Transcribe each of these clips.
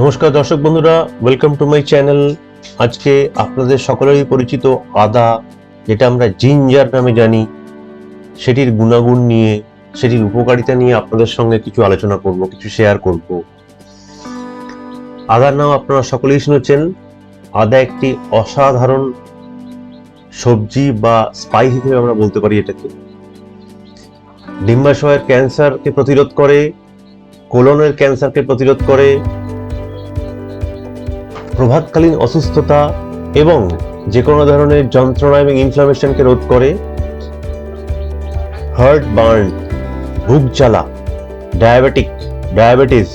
নমস্কার দর্শক বন্ধুরা ওয়েলকাম টু মাই চ্যানেল আজকে আপনাদের সকলেরই পরিচিত আদা, যেটা আমরা জিঞ্জার নামে জানি। সেটির গুণাগুণ নিয়ে, সেটির উপকারিতা নিয়ে আপনাদের সঙ্গে কিছু আলোচনা করব, কিছু শেয়ার করব। আদার নাম আপনারা সকলেই শুনেছেন। আদা একটি অসাধারণ সবজি বা স্পাইস হিসেবে আমরা বলতে পারি এটাকে। ডিম্বাশয়ের ক্যান্সারকে প্রতিরোধ করে কোলনের ক্যান্সারকে প্রতিরোধ করে প্রভাতকালীন অসুস্থতা এবং যে কোনো ধরনের যন্ত্রণা এবং ইনফ্লামেশনকে রোধ করে হার্ট বার্ন, বুক জ্বালা ডায়াবেটিক ডায়াবেটিস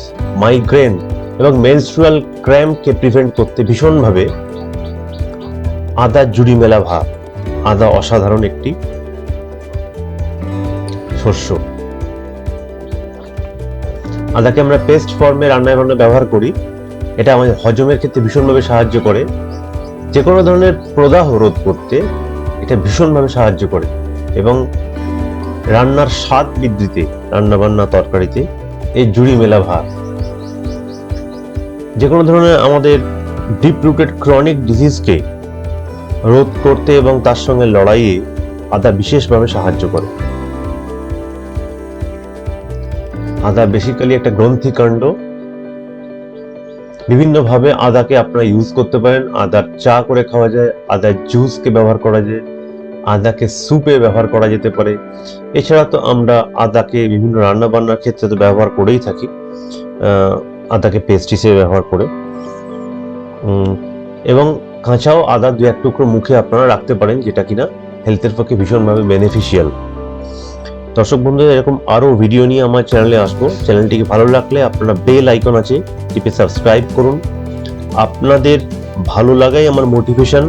মাইগ্রেন এবং মেনস্ট্রুয়াল ক্র্যাম্পকে প্রিভেন্ট করতে ভীষণভাবে আদা জুড়ি মেলা ভাব, আদা অসাধারণ একটি শস্য। আদাকে আমরা পেস্ট ফর্মে রান্নায় বান্না ব্যবহার করি। এটা আমাদের হজমের ক্ষেত্রে ভীষণভাবে সাহায্য করে। যে কোনো ধরনের প্রদাহ রোধ করতে এটা ভীষণভাবে সাহায্য করে। এবং রান্নার স্বাদ বৃদ্ধিতে, রান্নাবান্না তরকারিতে এই জুড়ি মেলা ভাত যে কোনো ধরনের আমাদের ডিপ রুটেড ক্রনিক ডিজিজকে রোধ করতে এবং তার সঙ্গে লড়াইয়ে আদা বিশেষভাবে সাহায্য করে। আদা বেসিক্যালি একটা গ্রন্থিকাণ্ড বিভিন্নভাবে আদাকে আপনারা ইউজ করতে পারেন। আদার চা করে খাওয়া যায়, আদার জুসকে ব্যবহার করা যায়, আদাকে স্যুপে ব্যবহার করা যেতে পারে। এছাড়া তো আমরা আদাকে বিভিন্ন রান্না বান্নার ক্ষেত্রে তো ব্যবহার করেই থাকি। আদাকে পেস্ট হিসেবে ব্যবহার করে। এবং কাঁচাও আদা দু এক টুকরো মুখে আপনারা রাখতে পারেন, যেটা কিনা হেলথের পক্ষে ভীষণভাবে বেনিফিশিয়াল দর্শক বন্ধুরা এরকম আরও ভিডিও নিয়ে আমার চ্যানেলে আসব। চ্যানেলটিকে ভালো লাগলে আপনারা বেল আইকন আছে, টিপে সাবস্ক্রাইব করুন। আপনাদের ভালো লাগাই আমার মোটিভেশন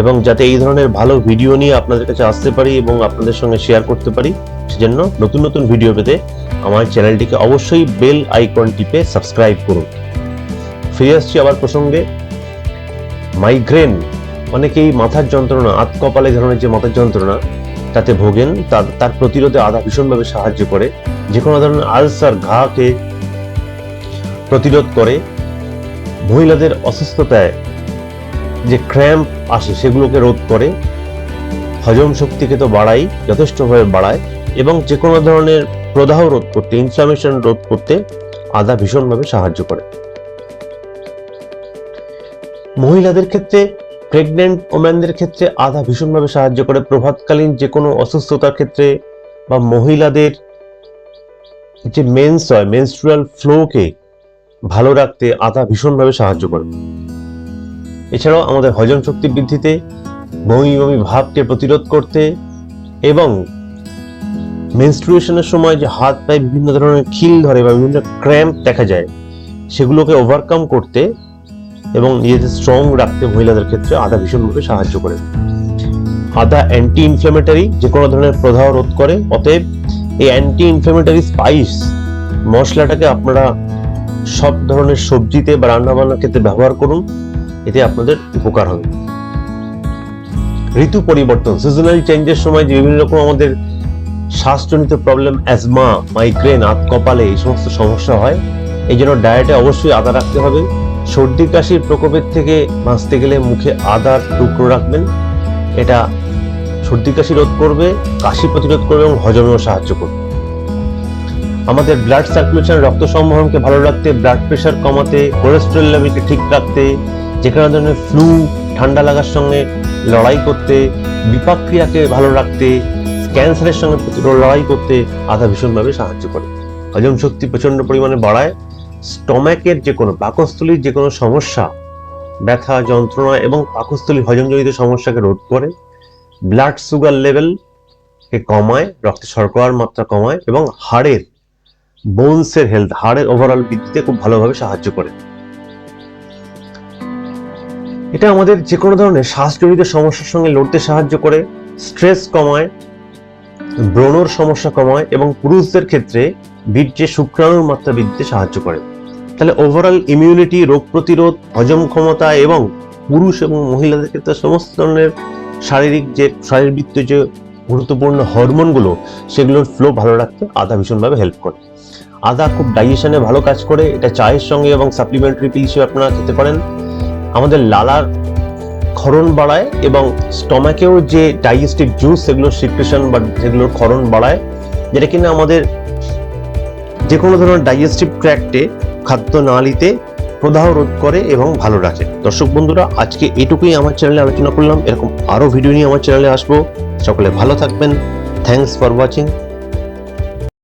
এবং যাতে এই ধরনের ভালো ভিডিও নিয়ে আপনাদের কাছে আসতে পারি এবং আপনাদের সঙ্গে শেয়ার করতে পারি, সেজন্য নতুন নতুন ভিডিও পেতে আমার চ্যানেলটিকে অবশ্যই বেল আইকন টিপে সাবস্ক্রাইব করুন। ফিরে আসছি আবার প্রসঙ্গে। মাইগ্রেন অনেকেই মাথার যন্ত্রণা আত কপালে ধরনের যে মাথার যন্ত্রণা তাতে ভোগেন, তার তার প্রতিরোধে আদা ভীষণভাবে সাহায্য করে। যে কোনো ধরনের আলসার ঘাকে প্রতিরোধ করে। মহিলাদের অসুস্থতায় যে ক্র্যাম্প আসে, সেগুলোকে রোধ করে। হজম শক্তিকে তো বাড়াই যথেষ্টভাবে বাড়ায় এবং যে কোনো ধরনের প্রদাহ রোধ করতে ইনফ্লামেশন রোধ করতে আদা ভীষণভাবে সাহায্য করে। মহিলাদের ক্ষেত্রে প্রেগনেন্ট ওম্যানদের ক্ষেত্রে আধা ভীষণভাবে সাহায্য করে। প্রভাতকালীন যে কোনো অসুস্থতার ক্ষেত্রে বা মহিলাদের যে মেন্স হয় মেনস্ট্রুয়াল ফ্লোকে ভালো রাখতে আদা ভীষণভাবে সাহায্য করে। এছাড়াও আমাদের হজম শক্তি বৃদ্ধিতে বমি বমি ভাবকে প্রতিরোধ করতে এবং মেনস্ট্রুয়েশনের সময় যে হাত পায়ে বিভিন্ন ধরনের খিল ধরে বা বিভিন্ন ক্র্যাম্প দেখা যায়, সেগুলোকে ওভারকাম করতে এবং নিজেদের স্ট্রং রাখতে মহিলাদের ক্ষেত্রে আদা ভীষণভাবে সাহায্য করে। আদা অ্যান্টি ইনফ্ল্যামেটারি যে কোনো ধরনের প্রদাহ রোধ করে, অতএব এই অ্যান্টি ইনফ্ল্যামেটারি স্পাইস মশলাটাকে আপনারা সব ধরনের সবজিতে বা রান্নাবান্নার ক্ষেত্রে ব্যবহার করুন, এতে আপনাদের উপকার হবে। ঋতু পরিবর্তন সিজনাল চেঞ্জের সময় যে বিভিন্ন রকম আমাদের শ্বাসজনিত প্রবলেম অ্যাজমা মাইগ্রেন আত কপালে এই সমস্ত সমস্যা হয়, এই জন্য ডায়েটে অবশ্যই আদা রাখতে হবে। সর্দি কাশির প্রকোপের থেকে বাঁচতে গেলে মুখে আদার টুকরো রাখবেন। এটা সর্দি কাশি রোধ করবে, কাশি প্রতিরোধ করবে এবং হজমেও সাহায্য করবে। আমাদের ব্লাড সার্কুলেশন রক্ত সংবহনকে ভালো রাখতে ব্লাড প্রেশার কমাতে কোলেস্ট্রল লেভেলকে ঠিক রাখতে যে কোনো ধরনের ফ্লু ঠান্ডা লাগার সঙ্গে লড়াই করতে বিপাক্রিয়াকে ভালো রাখতে ক্যান্সারের সঙ্গে লড়াই করতে আদা ভীষণভাবে সাহায্য করে। হজম শক্তি প্রচণ্ড পরিমাণে বাড়ায় স্টম্যাকের যে কোনো পাকস্থলীর যে কোনো সমস্যা, ব্যথা, যন্ত্রণা এবং পাকস্থলী হজমজনিত সমস্যাকে রোধ করে ব্লাড সুগার লেভেলকে কমায়, রক্তে শর্করার মাত্রা কমায় এবং হাড়ের বোনসের হেলথ হাড়ের ওভারঅল বৃদ্ধিতে খুব ভালোভাবে সাহায্য করে। এটা আমাদের যে কোনো ধরনের শ্বাসজনিত সমস্যার সঙ্গে লড়তে সাহায্য করে স্ট্রেস কমায়, ব্রণর সমস্যা কমায় এবং পুরুষদের ক্ষেত্রে বীর্যে শুক্রাণুর মাত্রা বৃদ্ধিতে সাহায্য করে। তাহলে ওভারঅল ইমিউনিটি রোগ প্রতিরোধ, হজম ক্ষমতা এবং পুরুষ এবং মহিলাদের ক্ষেত্রে সমস্ত ধরনের শারীরিক যে শারীরবৃত্ত যে গুরুত্বপূর্ণ হরমোনগুলো, সেগুলোর ফ্লো ভালো রাখতে আদা ভীষণভাবে হেল্প করে। আদা খুব ডাইজেশনে ভালো কাজ করে, এটা চায়ের সঙ্গে এবং সাপ্লিমেন্টারি পিল হিসেবে আপনারা খেতে পারেন। আমাদের লালার ক্ষরণ বাড়ায় এবং স্টমাকেও যে ডাইজেস্টিভ জুস সেগুলোর সিক্রেশন বা সেগুলোর ক্ষরণ বাড়ায়, যেটা কিনা আমাদের যে কোনো ধরনের ডাইজেস্টিভ ট্র্যাক্টে খাদ্য নালীতে প্রদাহ রোধ করে এবং ভালো রাখে। দর্শক বন্ধুরা, আজকে এটুকুই আমার চ্যানেলে আলোচনা করলাম। এরকম আরও ভিডিও নিয়ে আমার চ্যানেলে আসব। সকলে ভালো থাকবেন। Thanks for watching